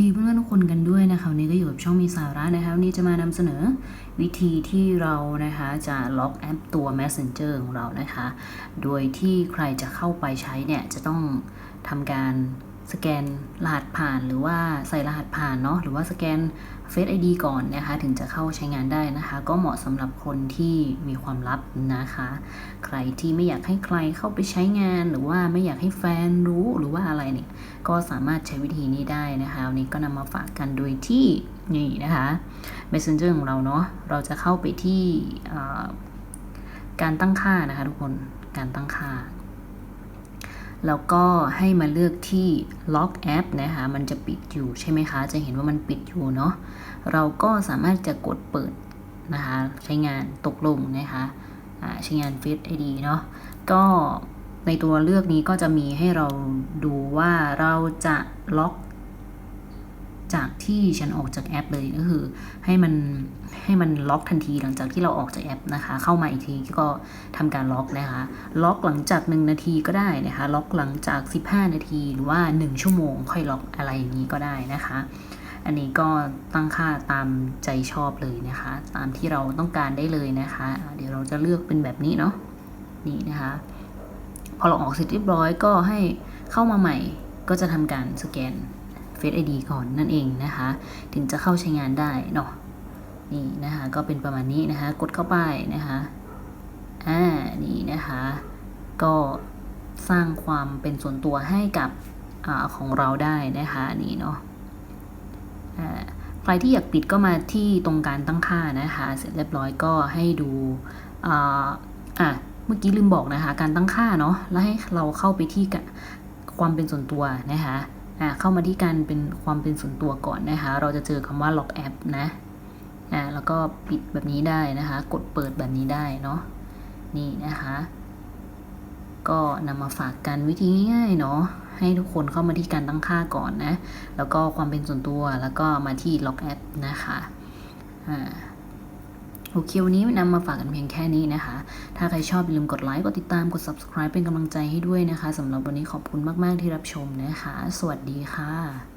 ดีเพื่อนๆทุกคนกันด้วยนะคะวันนี้ก็อยู่กับช่องมีสาระนะคะวันนี้จะมานำเสนอวิธีที่เรานะคะจะล็อกแอปตัว Messenger ของเรานะคะ โดยที่ใครจะเข้าไปใช้เนี่ยจะต้องทำการ สแกนรหัสผ่านหรือว่าใส่รหัสผ่านเนาะหรือว่าสแกน Face ID ก่อนนะคะ ถึงจะเข้าใช้งานได้นะคะ ก็เหมาะสำหรับคนที่มีความลับนะคะ ใครที่ไม่อยากให้ใครเข้าไปใช้งาน หรือว่าไม่อยากให้แฟนรู้หรือว่าอะไรเนี่ย ก็สามารถใช้วิธีนี้ได้นะคะวันนี้ก็นำมาฝากกันโดยที่นี่นะคะ Messenger ของเราเนาะเราจะเข้าไปที่การตั้งค่านะคะทุกคนการตั้งค่า แล้วก็ให้มาเลือกที่ Lock App นะคะ มันจะปิดอยู่ใช่ไหมคะ จะเห็นว่ามันปิดอยู่เนาะ เราก็สามารถจะกดเปิดนะคะ ใช้งานตกลงนะคะใช้งาน Face ID เนาะ ก็ในตัวเลือกนี้ก็จะมีให้เราดูว่าเราจะล็อก จากที่ฉันออกจากแอปเลยก็คือ ให้มันให้มันล็อกทันทีหลังจากที่เราออกจากแอปนะคะ เข้ามาอีกทีก็ทำการล็อกนะคะ ล็อกหลังจาก 1 นาทีก็ได้นะคะ ล็อกหลังจาก 15 นาที หรือว่า 1 ชั่วโมง ค่อยล็อกอะไรอย่างนี้ก็ได้นะคะ อันนี้ก็ตั้งค่าตามใจชอบเลยนะคะ ตามที่เราต้องการได้เลยนะคะ เดี๋ยวเราจะเลือกเป็นแบบนี้เนาะนี่นะคะ พอเราออกเสร็จเรียบร้อยก็ให้เข้ามาใหม่ก็จะทำการสแกน Face ID ก่อนนั่นเองนะคะ ถึงจะเข้าใช้งานได้เนาะนี่นะคะ ก็เป็นประมาณนี้นะคะ กดเข้าไปนะคะอ่านี่นะคะ ก็สร้างความเป็นส่วนตัวให้กับอของเราได้นะคะนี่เนาะใครที่อยากปิดก็มาที่ตรงการตั้งค่านะคะ เสร็จเรียบร้อยก็ให้ดูอ่าอะเมื่อกี้ลืมบอกนะคะ การตั้งค่าเนาะแล้วให้เราเข้าไปที่ความเป็นส่วนตัวนะคะ เข้ามาที่การเป็นความเป็นส่วนตัวก่อนนะคะ เราจะเจอคำว่า lock app นะอ่าแล้วก็ปิดแบบนี้ได้นะคะ กดเปิดแบบนี้ได้เนาะนี่นะคะ ก็นำมาฝากกันวิธีง่ายๆเนาะให้ทุกคนเข้ามาที่การตั้งค่าก่อนนะ แล้วก็ความเป็นส่วนตัวแล้วก็มาที่ Lock App นะคะอ่า โอเควันนี้นำมาฝากกันเพียงแค่นี้นะคะ ถ้าใครชอบอย่าลืมกดไลค์ กดติดตาม กด subscribe เป็นกำลังใจให้ด้วยนะคะสำหรับวันนี้ขอบคุณมาก ๆ ที่รับชมนะคะ สวัสดีค่ะ